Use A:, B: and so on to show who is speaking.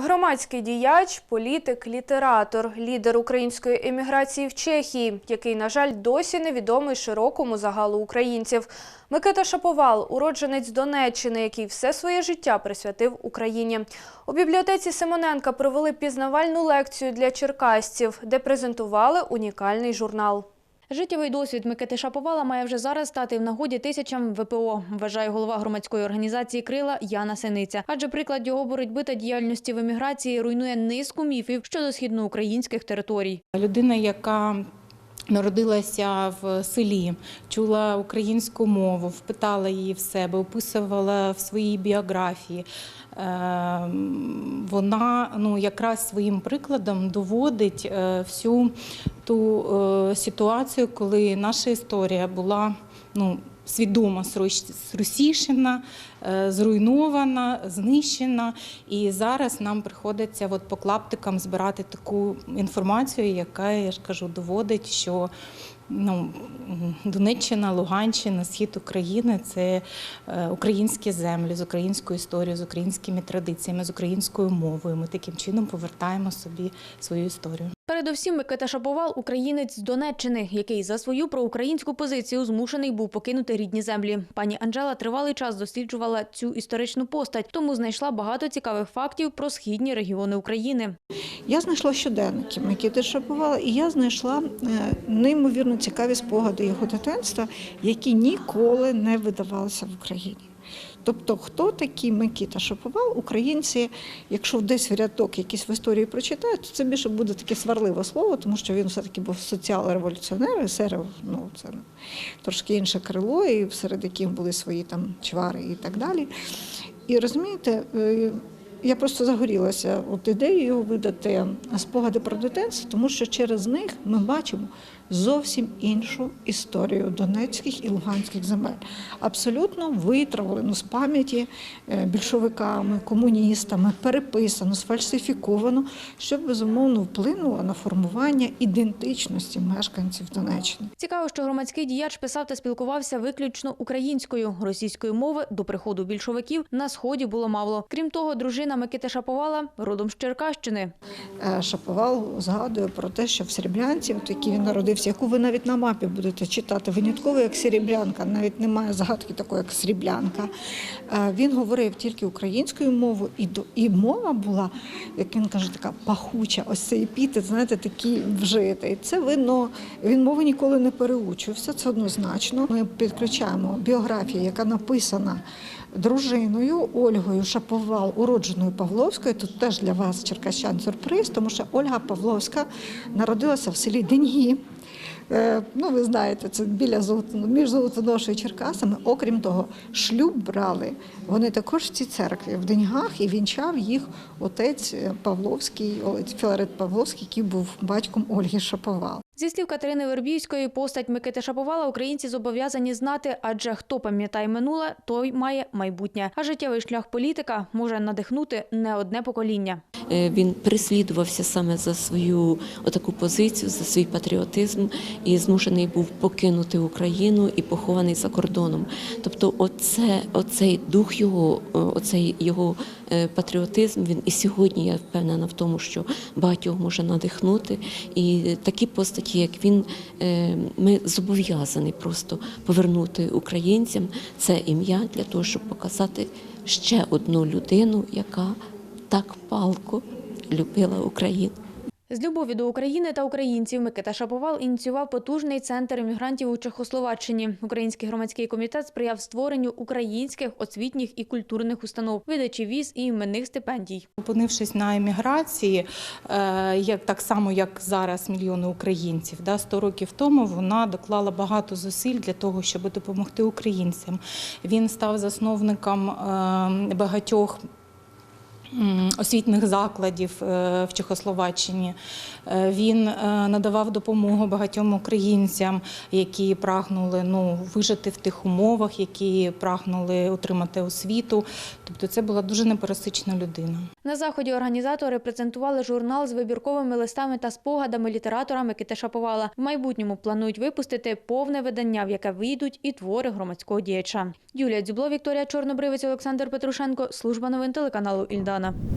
A: Громадський діяч, політик, літератор, лідер української еміграції в Чехії, який, на жаль, досі невідомий широкому загалу українців. Микита Шаповал, уродженець Донеччини, який все своє життя присвятив Україні. У бібліотеці Симоненка провели пізнавальну лекцію для черкасців, де презентували унікальний журнал.
B: Життєвий досвід Микити Шаповала має вже зараз стати в нагоді тисячам ВПО, вважає голова громадської організації Крила Яна Синиця. Адже приклад його боротьби та діяльності в еміграції руйнує низку міфів щодо східноукраїнських територій.
C: Людина, яка народилася в селі, чула українську мову, впитала її в себе, описувала в своїй біографії. Е, Вона ну, якраз своїм прикладом доводить е, всю ту е, ситуацію, коли наша історія була ну, свідомо зросійщена, е, зруйнована, знищена. І зараз нам приходиться от по клаптикам збирати таку інформацію, яка, я ж кажу, доводить, що ну, Донеччина, Луганщина, схід України це е, українські землі з українською історією, з українськими традиціями, з українською мовою. Ми таким чином повертаємо собі свою історію.
B: Передовсім Микита Шаповал – українець з Донеччини, який за свою проукраїнську позицію змушений був покинути рідні землі. Пані Анжела тривалий час досліджувала цю історичну постать, тому знайшла багато цікавих фактів про східні регіони України.
D: Я знайшла щоденники Микити Шаповала, і я знайшла е, неймовірно цікаві спогади його дитинства, які ніколи не видавалися в Україні. Тобто, хто такий Микита Шаповал, українці, якщо десь в рядок якісь в історії прочитають, то це більше буде таке сварливе слово, тому що він все-таки був соціал-революціонер, есерів, ну це трошки інше крило, і серед яких були свої там чвари і так далі. І розумієте, е, я просто загорілася от ідеєю видати спогади про дитинство, тому що через них ми бачимо зовсім іншу історію донецьких і луганських земель. Абсолютно витравлену з пам'яті е, більшовиками, комуністами, переписану, сфальсифіковано, що безумовно вплинуло на формування ідентичності мешканців Донеччини.
B: Цікаво, що громадський діяч писав та спілкувався виключно українською. Російської мови до приходу більшовиків на сході було мало. Крім того, дружина Микити Шаповала родом з Черкащини.
D: Е, Шаповал згадує про те, що в Серебрянці, от який він народився, яку ви навіть на мапі будете читати, винятково як Серебрянка, навіть немає загадки такої, як Сріблянка. Е, Він говорив тільки українською мовою, і, і мова була, як він каже, така пахуча, ось цей епітет, знаєте, такий вжитий. Це видно, він мови ніколи не переучився, це однозначно. Ми підключаємо біографію, яка написана дружиною Ольгою Шаповал, уродженою Павловською. Тут теж для вас, черкащан, сюрприз, тому що Ольга Павловська народилася в селі Деньги. Е, Ну, ви знаєте, це біля між Золотоношою і Черкасами. Окрім того, шлюб брали. Вони також в цій церкві в Деньгах і вінчав їх отець Павловський, Філарет Павловський, який був батьком Ольги Шаповал.
B: Зі слів Катерини Вербівської, постать Микити Шаповала українці зобов'язані знати, адже хто пам'ятає минуле, той має майбутнє. А життєвий шлях політика може надихнути не одне покоління.
E: Е, Він переслідувався саме за свою отаку позицію, за свій патріотизм і змушений був покинути Україну і похований за кордоном. Тобто, оце, оцей дух його, оцей його патріотизм, він і сьогодні я впевнена в тому, що багатьох може надихнути. І такі постаті, як він, е, ми зобов'язані просто повернути українцям це ім'я для того, щоб показати ще одну людину, яка так палко любила Україну.
B: З любові до України та українців Микита Шаповал ініціював потужний центр іммігрантів у Чехословаччині. Український громадський комітет сприяв створенню українських освітніх і культурних установ, видачі віз і іменних стипендій.
C: Опинившись на еміграції, е, як так само як зараз мільйони українців, да, 100 років тому вона доклала багато зусиль для того, щоб допомогти українцям. Він став засновником е, багатьох. Освітніх закладів е, в Чехословаччині Е, він е, надавав допомогу багатьом українцям, які прагнули ну вижити в тих умовах, які прагнули отримати освіту. Тобто, це була дуже непересична людина.
B: На заході організатори презентували журнал з вибірковими листами та спогадами літератора Микити Шаповала. В майбутньому планують випустити повне видання, в яке вийдуть і твори громадського діяча. Юлія Дзюбло, Вікторія Чорнобривець, Олександр Петрушенко. Служба новин телеканалу Ільдана.